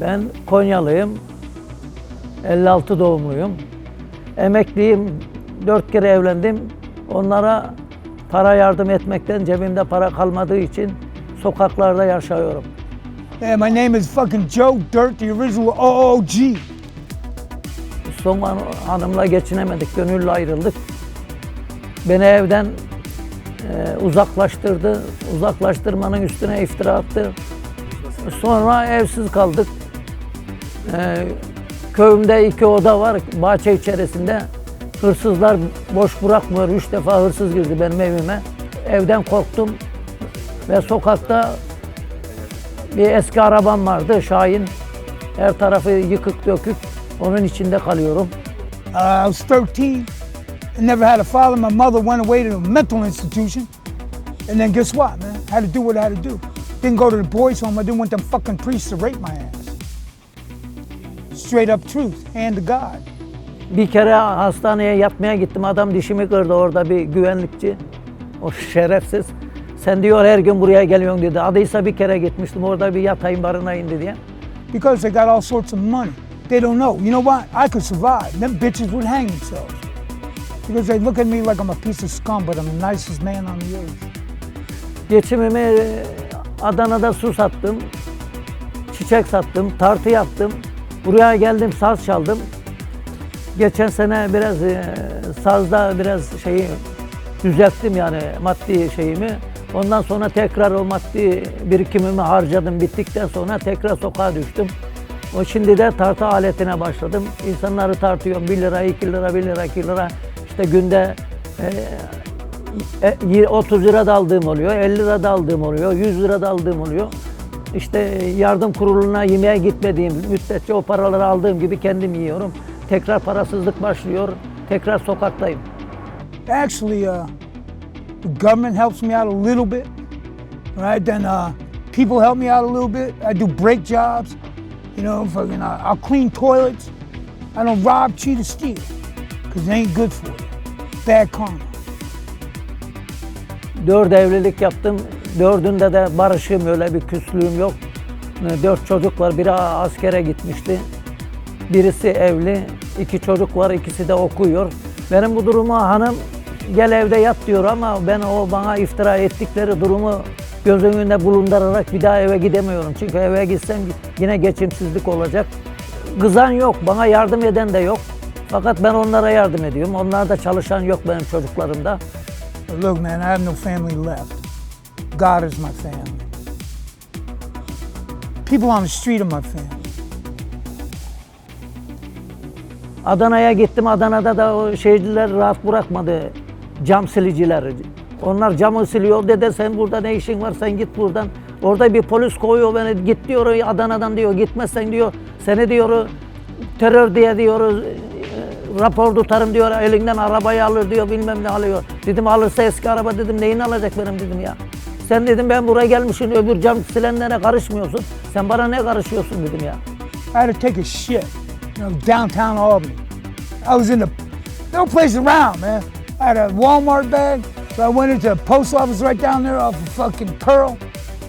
Ben Konyalıyım. 56 doğumluyum. Emekliyim. Dört kere evlendim. Onlara para yardım etmekten cebimde para kalmadığı için sokaklarda yaşıyorum. Yeah, my name is fucking Joe Dirt, the original OOG. Son an- hanımla geçinemedik, gönüllü ayrıldık. Beni evden e, uzaklaştırdı. Uzaklaştırmanın üstüne iftira attı. Sonra evsiz kaldık. E, köyümde iki oda var, bahçe içerisinde. Hırsızlar boş bırakmıyor. Üç defa hırsız girdi benim evime. Evden korktum ve sokakta bir eski arabam vardı, Şahin. Her tarafı yıkık dökük. Onun içinde kalıyorum. Uh, I was 13. I never had a father. My mother went away to a mental institution. And then guess what, man? I had to do what I had to do. Didn't go to the boys' home. I didn't want them fucking priests to rape my ass. Straight up truth, hand to God. Bir kere hastaneye yatmaya gittim. Adam dişimi kırdı orada bir güvenlikçi. O şerefsiz. Sen diyor her gün buraya geliyorsun dedi. Adıysa bir kere gitmiştim orada bir yatayım barınayım diye. Because they got all sorts of money. They don't know. You know what? I could survive. Them bitches would hang themselves. Because they look at me like I'm a piece of scum, but I'm the nicest man on the earth. Geçimimi e, Adana'da su sattım. Çiçek sattım, tartı yaptım. Buraya geldim saz çaldım. Geçen sene biraz e, sazda biraz şeyi düzelttim yani maddi şeyimi. Ondan sonra tekrar o maddi birikimimi harcadım. Bittikten sonra tekrar sokağa düştüm. O şimdi de tartı aletine başladım. İnsanları tartıyorum. 1 lira, 2 lira, 1 lira, 2 lira. İşte günde e, e, 30 lira da aldığım oluyor, 50 lira da aldığım oluyor, 100 lira da aldığım oluyor. İşte yardım kuruluna yemeğe gitmediğim müddetçe o paraları aldığım gibi kendim yiyorum. Tekrar parasızlık başlıyor, tekrar sokaktayım. Actually, uh, the government helps me out a little bit. Right then, uh, people help me out a little bit. I do break jobs. You know, fucking, uh, I'll clean toilets. I don't rob, cheat, or steal, cause it ain't good for you. Bad karma. Dört evlilik yaptım, dördünde de barışığım, öyle bir küslüğüm yok. Dört çocuk var, biri askere gitmişti. Birisi evli, iki çocuk var, ikisi de okuyor. Benim bu durumu hanım gel evde yat diyor ama ben o bana iftira ettikleri durumu göz önünde bulundurarak bir daha eve gidemiyorum. Çünkü eve gitsem yine geçimsizlik olacak. Kızan yok, bana yardım eden de yok. Fakat ben onlara yardım ediyorum. Onlarda çalışan yok benim çocuklarımda. Look, man, I have no family left. God is my family. People on the street are my family. Adana'ya gittim. Adana'da da o şeyciler rahat bırakmadı. Cam siliciler. Onlar camı siliyor. Dede sen burada ne işin var sen git buradan. Orada bir polis koyuyor beni. Git diyor Adana'dan diyor. Gitmezsen diyor. Seni diyor terör diye diyor e, rapor tutarım diyor. Elinden arabayı alır diyor. Bilmem ne alıyor. Dedim alırsa eski araba dedim. Neyini alacak benim dedim ya. Sen dedim ben buraya gelmişim öbür cam silenlere karışmıyorsun. Sen bana ne karışıyorsun dedim ya. I had to take a shit, you know, downtown Albany. I was in the no place around, man. I had a Walmart bag, so I went into the post office right down there off of fucking Pearl,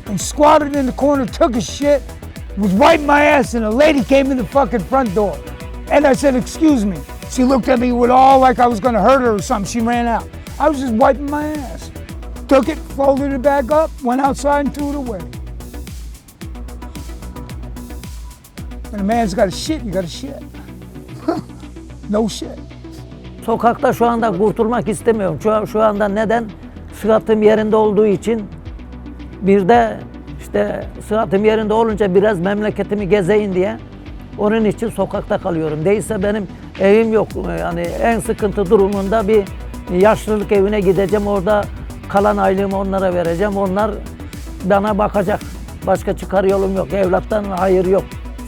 and squatted in the corner, took a shit, was wiping my ass, and a lady came in the fucking front door, and I said, "Excuse me." She looked at me with all like I was gonna hurt her or something. She ran out. I was just wiping my ass. Took it, folded it back up, went outside and threw it away. When a man's got a shit, you got a shit. no shit. Sokakta şu anda kurtulmak istemiyorum. Şu, şu anda neden? Sıhhatim yerinde olduğu için. Bir de işte sıhhatim yerinde olunca biraz memleketimi gezeyim diye. Onun için sokakta kalıyorum. Değilse benim evim yok. Yani en sıkıntı durumunda bir yaşlılık evine gideceğim. Orada kalan aylığımı onlara vereceğim. Onlar bana bakacak. Başka çıkar yolum yok. Evlattan hayır yok.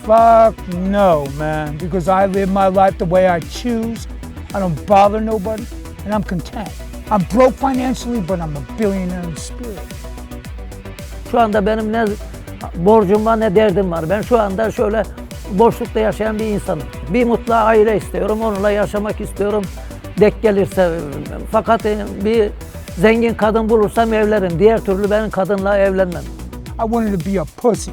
Fuck no, man. Because I live my life the way I choose. I don't bother nobody, and I'm content. I'm broke financially, but I'm a billionaire in spirit. Şu anda benim ne borcum var ne derdim var. Ben şu anda şöyle boşlukta yaşayan bir insanım. Bir mutlu aile istiyorum, onunla yaşamak istiyorum. Dek gelirse. Fakat bir zengin kadın bulursam evlenirim. Diğer türlü ben kadınla evlenmem. I wanted to be a pussy.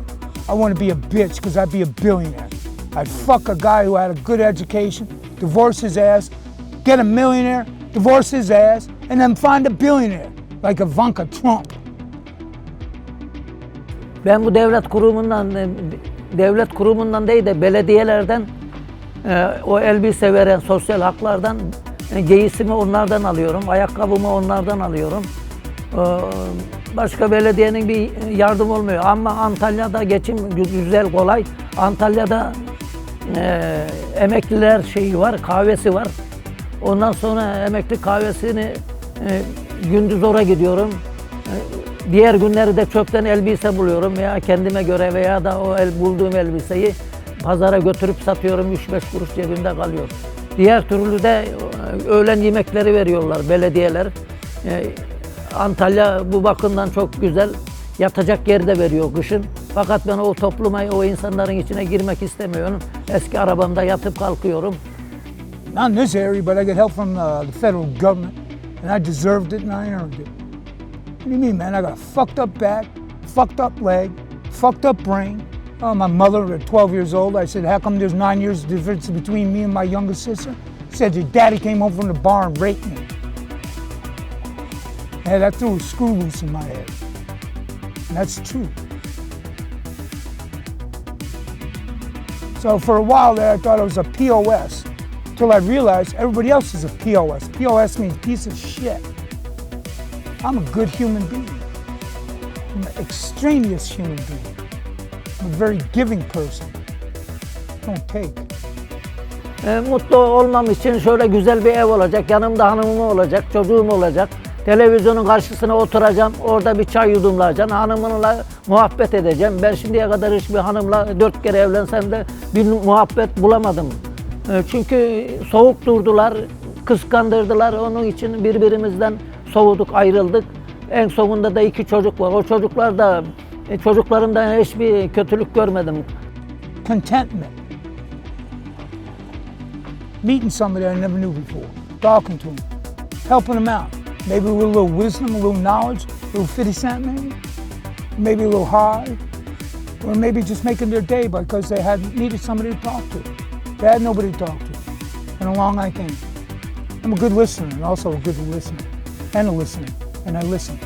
I want to be a bitch because I'd be a billionaire. I'd fuck a guy who had a good education, divorce his ass, get a millionaire, divorce his ass, and then find a billionaire like Ivanka Trump. Ben bu devlet kurumundan, e, devlet kurumundan değil de belediyelerden e, o elbise veren sosyal haklardan giysimi onlardan alıyorum, ayakkabımı onlardan alıyorum. E, Başka belediyenin bir yardım olmuyor ama Antalya'da geçim gü- güzel kolay. Antalya'da e, emekliler şeyi var, kahvesi var. Ondan sonra emekli kahvesini e, gündüz oraya gidiyorum. E, Diğer günleri de çöpten elbise buluyorum veya kendime göre veya da o el, bulduğum elbiseyi pazara götürüp satıyorum 3-5 kuruş cebimde kalıyor. Diğer türlü de öğlen yemekleri veriyorlar belediyeler. E, Antalya bu bakımdan çok güzel. Yatacak yer de veriyor kışın. Fakat ben o topluma, o insanların içine girmek istemiyorum. Eski arabamda yatıp kalkıyorum. Not in this area, but I get help from uh, the federal government, and I deserved it and I earned it. What do you mean, man? I got a fucked up back, fucked up leg, fucked up brain. Oh, my mother at 12 years old, I said, how come there's nine years difference between me and my younger sister? Said, your daddy came home from the bar and raped me. Yeah, that threw a screw loose in my head. And that's true. So for a while there, I thought it was a POS, till I realized everybody else is a POS. POS means piece of shit. I'm a good human being. I'm an extraneous human being. I'm a very giving person. Don't take. E, mutlu olmam için şöyle güzel bir ev olacak, yanımda hanımım olacak, çocuğum olacak. Televizyonun karşısına oturacağım, orada bir çay yudumlayacağım, hanımımla muhabbet edeceğim. Ben şimdiye kadar hiçbir hanımla dört kere evlensem de bir muhabbet bulamadım. E, çünkü soğuk durdular, kıskandırdılar, onun için birbirimizden soğuduk, ayrıldık. En sonunda da iki çocuk var. O çocuklar da, e, çocuklarımdan hiçbir kötülük görmedim. Contentment. Meeting somebody I never knew before, talking to them, helping them out. Maybe with a little wisdom, a little knowledge, a little 50 cent maybe, maybe a little high, or maybe just making their day because they had needed somebody to talk to. They had nobody to talk to. And along I came. I'm a good listener and also a good listener and a listener. And I listen.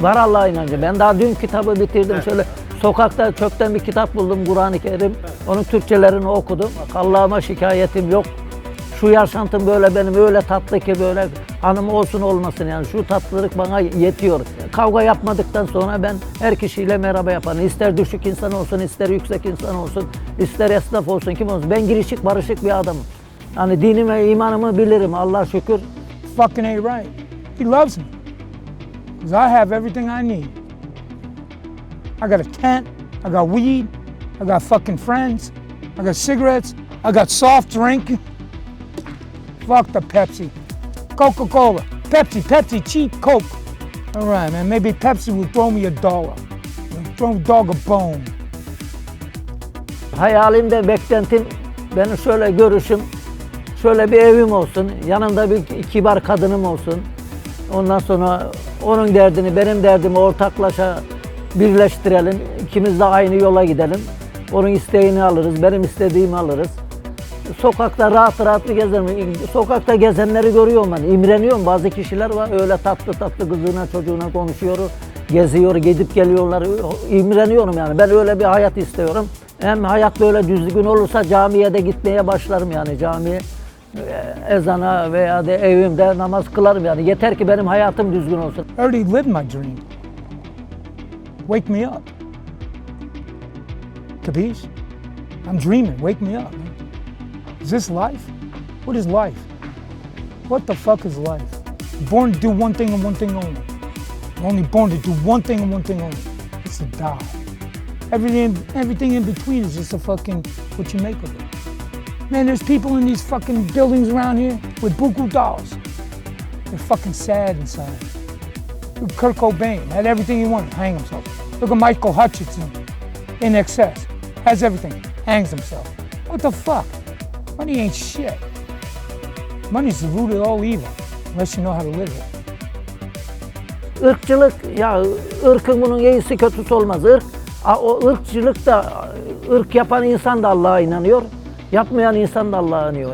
Var Allah'a inancı. Ben daha dün kitabı bitirdim. Şöyle sokakta çöpten bir kitap buldum Kur'an-ı Kerim. Onun Türkçelerini okudum. Allah'ıma şikayetim yok. Şu yaşantım böyle benim öyle tatlı ki böyle hanım olsun olmasın yani şu tatlılık bana yetiyor. Kavga yapmadıktan sonra ben her kişiyle merhaba yaparım. İster düşük insan olsun, ister yüksek insan olsun, ister esnaf olsun, kim olsun. Ben girişik barışık bir adamım. Hani dinime, imanımı bilirim Allah şükür. Fucking ain't right. He loves me. Because I have everything I need. I got a tent, I got weed, I got fucking friends, I got cigarettes, I got soft drink. Fuck the Pepsi. Coca Cola. Pepsi, Pepsi, cheap Coke. All right, man. Maybe Pepsi will throw me a dollar. Throw dog a bone. Hayalimde beklentim benim şöyle görüşüm şöyle bir evim olsun yanımda bir kibar kadınım olsun ondan sonra onun derdini benim derdimi ortaklaşa birleştirelim ikimiz de aynı yola gidelim. Onun isteğini alırız benim istediğimi alırız. Sokakta rahat rahat bir gezerim sokakta gezenleri görüyorum ben imreniyorum. Bazı kişiler var öyle tatlı tatlı kızına çocuğuna konuşuyor geziyor gidip geliyorlar. İmreniyorum yani ben öyle bir hayat istiyorum. Hem hayat böyle düzgün olursa camiye de gitmeye başlarım yani camiye ezana veya da evimde namaz kılarım yani. Yeter ki benim hayatım düzgün olsun. I already lived my dream. Wake me up. Capiche? I'm dreaming. Wake me up. Is this life? What is life? What the fuck is life? Born to do one thing and one thing only. You're only born to do one thing and one thing only. It's to die. Everything, everything in between is just a fucking what you make of it. Man, there's people in these fucking buildings around here with buku dolls. They're fucking sad inside. Look Kurt Cobain had everything he wanted, hang himself. Look at Michael Hutchinson, in excess, has everything, hangs himself. What the fuck? Money ain't shit. Money's the root of all evil, unless you know how to live it. Irkçılık ya ırkın bunun iyisi kötüsü olmaz. Irk O ırkçılık da, ırk yapan insan da Allah'a inanıyor, yapmayan insan da Allah'a inanıyor.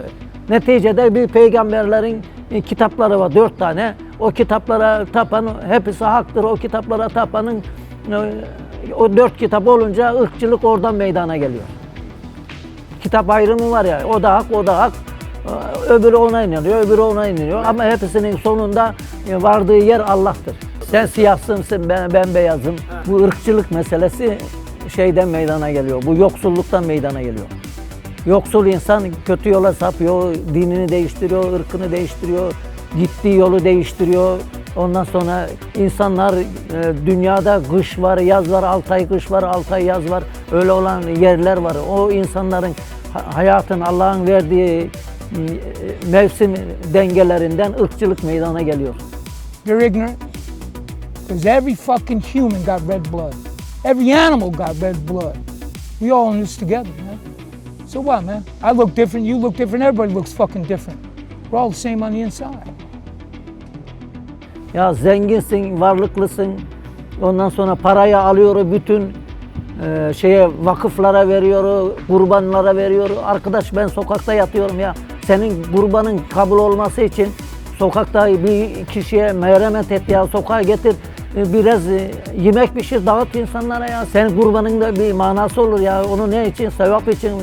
Neticede bir peygamberlerin e, kitapları var, dört tane. O kitaplara tapan, hepsi haktır. O kitaplara tapanın, e, o dört kitap olunca ırkçılık oradan meydana geliyor. Kitap ayrımı var ya, o da hak, o da hak. Ee, Öbürü ona inanıyor, öbürü ona inanıyor. Ama hepsinin sonunda e, vardığı yer Allah'tır. Sen siyahsın, ben, ben beyazım. Bu ırkçılık meselesi şeyden meydana geliyor. Bu yoksulluktan meydana geliyor. Yoksul insan kötü yola sapıyor, dinini değiştiriyor, ırkını değiştiriyor, gittiği yolu değiştiriyor. Ondan sonra insanlar e, dünyada kış var, yaz var, 6 ay kış var, 6 ay yaz var. Öyle olan yerler var. O insanların ha- hayatın Allah'ın verdiği e, mevsim dengelerinden ırkçılık meydana geliyor. You're ignorant. Because every fucking human got red blood. Every animal got red blood. We all in this together, man. So what, man? I look different, you look different, everybody looks fucking different. We're all the same on the inside. Ya zenginsin, varlıklısın. Ondan sonra parayı alıyor bütün e, şeye vakıflara veriyor, kurbanlara veriyor. Arkadaş ben sokakta yatıyorum ya. Senin kurbanın kabul olması için sokakta bir kişiye merhamet et ya sokağa getir. E, Biraz e, yemek pişir dağıt insanlara ya. Senin kurbanın da bir manası olur ya. Onu ne için? Sevap için. e,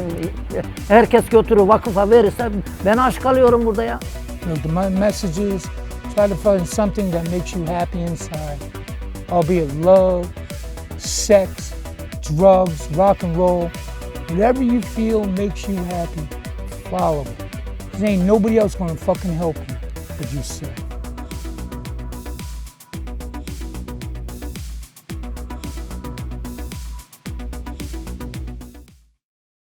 Herkes götürür vakıfa verirse ben aç kalıyorum burada ya. The my try to find something that makes you happy inside, albeit love, sex, drugs, rock and roll. Whatever you feel makes you happy, follow it. 'Cause ain't nobody else gonna fucking help you but yourself.